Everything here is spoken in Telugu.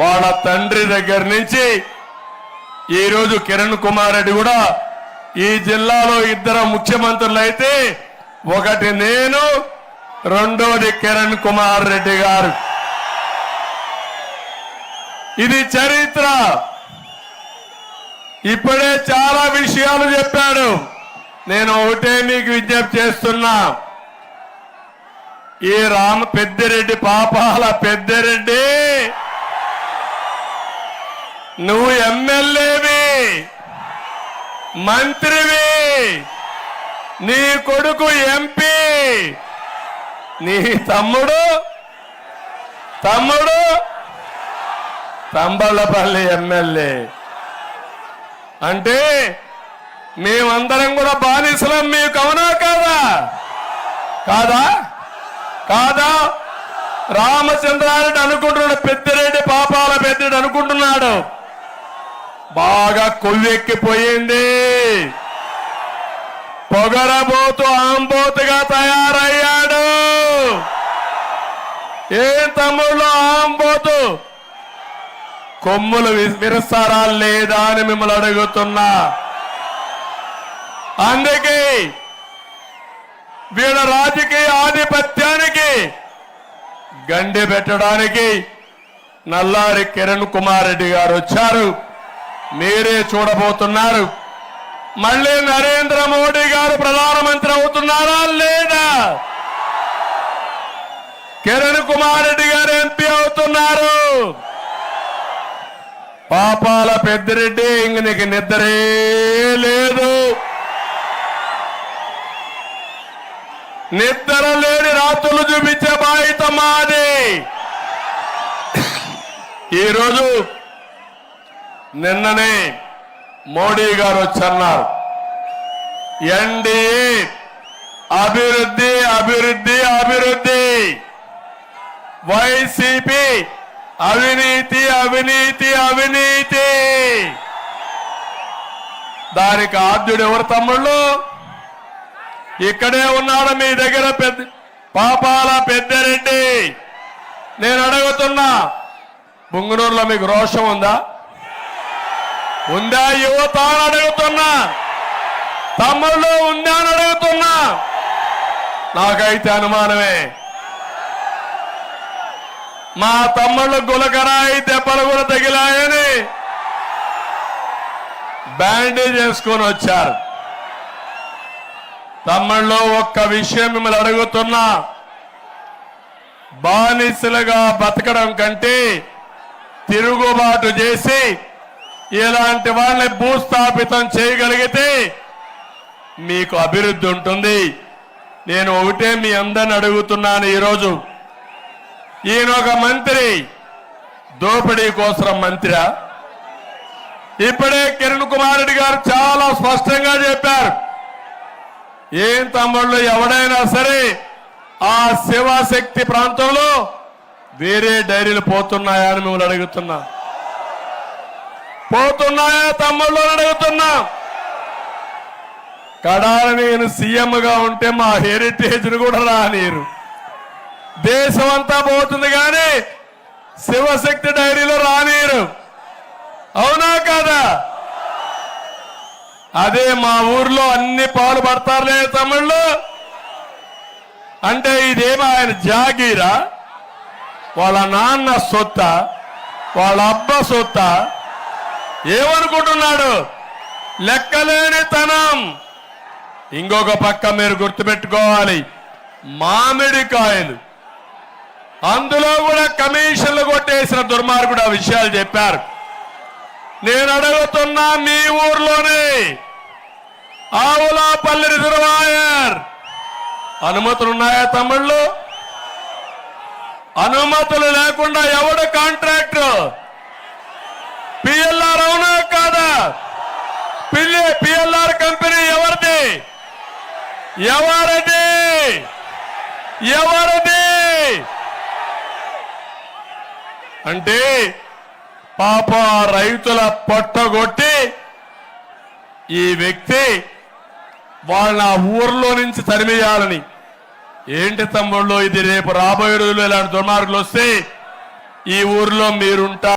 వాళ్ళ తండ్రి దగ్గర నుంచి ఈరోజు కిరణ్ కుమార్ రెడ్డి కూడా ఈ జిల్లాలో ఇద్దరు ముఖ్యమంత్రులు అయితే ఒకటి నేను రెండోది కిరణ్ కుమార్ రెడ్డి గారు. ఇది చరిత్ర. ఇప్పుడే చాలా విషయాలు చెప్పాడు. నేను ఒకటే మీకు విజ్ఞప్తి చేస్తున్నా. ఈ రామ పెద్దిరెడ్డి పాపాల పెద్దిరెడ్డి నువ్వు ఎమ్మెల్యేవి మంత్రివి నీ కొడుకు ఎంపీ నీ తమ్ముడు తమ్ముడు తంబళ్ళపల్లి ఎమ్మెల్యే. అంటే మేమందరం కూడా బానిసలం మీకు అవునా కాదా? కాదా? కాదా? రామచంద్రారెడ్డి అనుకుంటున్నాడు పెద్దిరెడ్డి పాపాల పెద్దిరెడ్డి అనుకుంటున్నాడు. బాగా కొవ్వెక్కిపోయింది. పొగరబోతు ఆంబోతుగా తయారయ్యాడు. ఏం తమ్ముళ్ళు ఆంబోతు? కొమ్ములు వి- విరుస్తారా లేదా అని మిమ్మల్ని అడుగుతున్నా. అందుకే వీళ్ళ రాజకీయ ఆధిపత్యానికి గండి పెట్టడానికి నల్లారి కిరణ్ కుమార్ రెడ్డి గారు వచ్చారు. మీరే చూడబోతున్నారు. మళ్ళీ నరేంద్ర మోడీ గారు ప్రధానమంత్రి అవుతున్నారా లేదా? కిరణ్ కుమార్ రెడ్డి గారు ఎంపీ అవుతున్నారు. పాపాల పెద్దిరెడ్డి ఇంక నీకు నిద్రే లేదు. నిద్ర లేని రాత్రులు చూపించే బాధ్యత మాది. ఈరోజు నిన్ననే మోడీ గారు వచ్చన్నారు. ఎన్డీఏ అభివృద్ధి అభివృద్ధి అభివృద్ధి. వైసీపీ అవినీతి అవినీతి అవినీతి. దానికి ఆద్యుడు ఎవరు తమ్ముళ్ళు? ఇక్కడే ఉన్నాడు మీ దగ్గర పెద్ద పాపాల పెద్దరెడ్డి. నేను అడుగుతున్నా బుంగనూరులో మీకు రోషం ఉందా? ఉందా యువత అని అడుగుతున్నా. తమ్ముళ్ళు ఉందా అని అడుగుతున్నా. నాకైతే అనుమానమే. మా తమ్ముళ్ళు గులకరాయి దెబ్బలు కూడా తగిలాయని బ్యాండేజ్ చేసుకొని వచ్చారు. తమ్ముళ్ళు ఒక్క విషయం మిమ్మల్ని అడుగుతున్నా. బానిసలుగా బతకడం కంటే తిరుగుబాటు చేసి ఇలాంటి వాళ్ళని భూస్థాపితం చేయగలిగితే మీకు అభివృద్ధి ఉంటుంది. నేను ఒకటే మీ అందరిని అడుగుతున్నాను ఈరోజు. ఈయన ఒక మంత్రి దోపిడీ కోసం మంత్రా ఇప్పుడే కిరణ్ కుమార్ రెడ్డి గారు చాలా స్పష్టంగా చెప్పారు. ఏం తమ్ముళ్ళు ఎవడైనా సరే ఆ శివశక్తి ప్రాంతంలో వేరే డైరీలు పోతున్నాయని మిమ్మల్ని అడుగుతున్నా. పోతున్నాయా తమ్ముళ్ళు అడుగుతున్నా. కడాల నేను సీఎంగా ఉంటే మా హెరిటేజ్ కూడా రానీరు. దేశం అంతా పోతుంది కానీ శివశక్తి డైరీలో రానీరు. అవునా కాదా? అదే మా ఊర్లో అన్ని పాలు పడతారులే తమ్ముళ్ళు. అంటే ఇదేమో ఆయన జాగీరా? వాళ్ళ నాన్న సొత్త వాళ్ళ అబ్బ సొత్త ఏమనుకుంటున్నాడు? లెక్కలేని తనం ఇంకొక పక్క మీరు గుర్తుపెట్టుకోవాలి. మామిడికాయలు. అందులో కూడా కమిషన్లు కొట్టేసిన దుర్మార్గుడు ఆ విషయాలు చెప్పారు. నేను అడుగుతున్నా మీ ఊర్లోనే. ఆవులాపల్లి రిజర్వాయర్. అనుమతులు ఉన్నాయా తమ్ముళ్ళు? అనుమతులు లేకుండా ఎవడు కాంట్రాక్టర్ పిఎల్ పిఎల్ఆర్ కంపెనీ ఎవరిది? ఎవరిది? ఎవరిది? అంటే పాప రైతుల పొట్టగొట్టి ఈ వ్యక్తి వాళ్ళ ఊర్లో నుంచి తరిమేయాలని. ఏంటి తమ్ముళ్ళు ఇది రేపు రాబోయే రోజుల్లో ఇలాంటి దుర్మార్గులు వస్తే ఈ ఊర్లో మీరుంటారు